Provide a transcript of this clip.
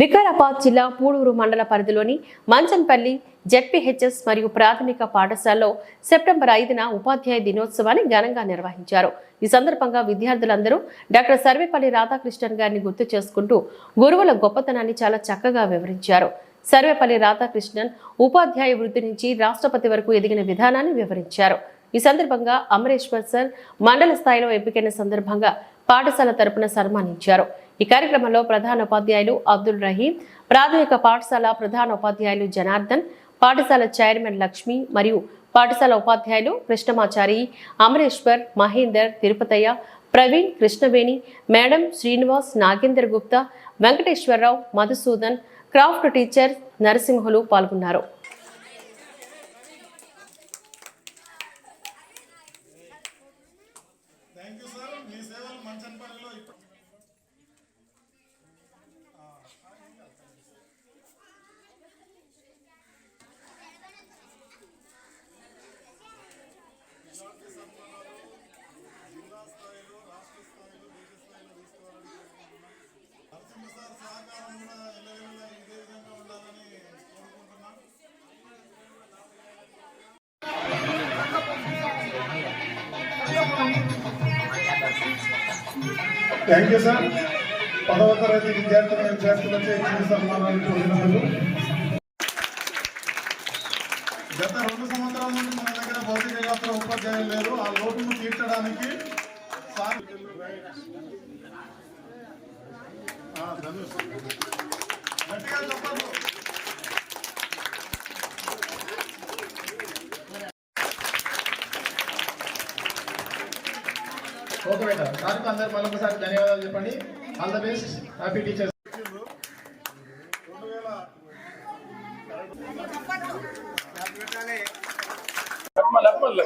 వికారాబాద్ జిల్లా పూడూరు మండల పరిధిలోని మంచంపల్లి జెడ్పీహెచ్ఎస్ మరియు ప్రాథమిక పాఠశాలలో సెప్టెంబర్ ఐదున ఉపాధ్యాయ దినోత్సవాన్ని ఘనంగా నిర్వహించారు. ఈ సందర్భంగా విద్యార్థులందరూ డాక్టర్ సర్వేపల్లి రాధాకృష్ణన్ గారిని గుర్తు చేసుకుంటూ గురువుల గొప్పతనాన్ని చాలా చక్కగా వివరించారు. సర్వేపల్లి రాధాకృష్ణన్ ఉపాధ్యాయ వృత్తి నుంచి రాష్ట్రపతి వరకు ఎదిగిన విధానాన్ని వివరించారు. ఈ సందర్భంగా అమరేశ్వర్ సార్ మండల స్థాయిలో ఎంపికైన సందర్భంగా పాఠశాల తరపున సన్మానించారు. ఈ కార్యక్రమంలో ప్రధాన ఉపాధ్యాయులు అబ్దుల్ రహీం ప్రాథమిక పాఠశాల ప్రధాన ఉపాధ్యాయులు జనార్దన్ పాఠశాల చైర్మన్ లక్ష్మి మరియు పాఠశాల ఉపాధ్యాయులు Krishnamachari Amareshwar Mahender Tirupathaiah Praveen Krishnaveni madam Srinivas Nagender Gupta Venkateswararao Madhusudan craft teacher Narasimhulu పాల్గొన్నారు. థ్యాంక్ యూ సార్ మీ సేవలు థ్యాంక్ యూ సార్ పదవ తరగతి విద్యార్థుల విద్యార్థులచే చిన్న సన్మానాలు పొందినందుకు గత రెండు సంవత్సరాల నుంచి మన దగ్గర భౌతిక శాస్త్ర ఉపాధ్యాయులు లేరు. ఆ లోటును తీర్చడానికి గట్టిగా చెప్పండి ఓకే బేట సార్కి అందరు మరొకసారి ధన్యవాదాలు చెప్పండి. All the best happy teachers Laxman Laxman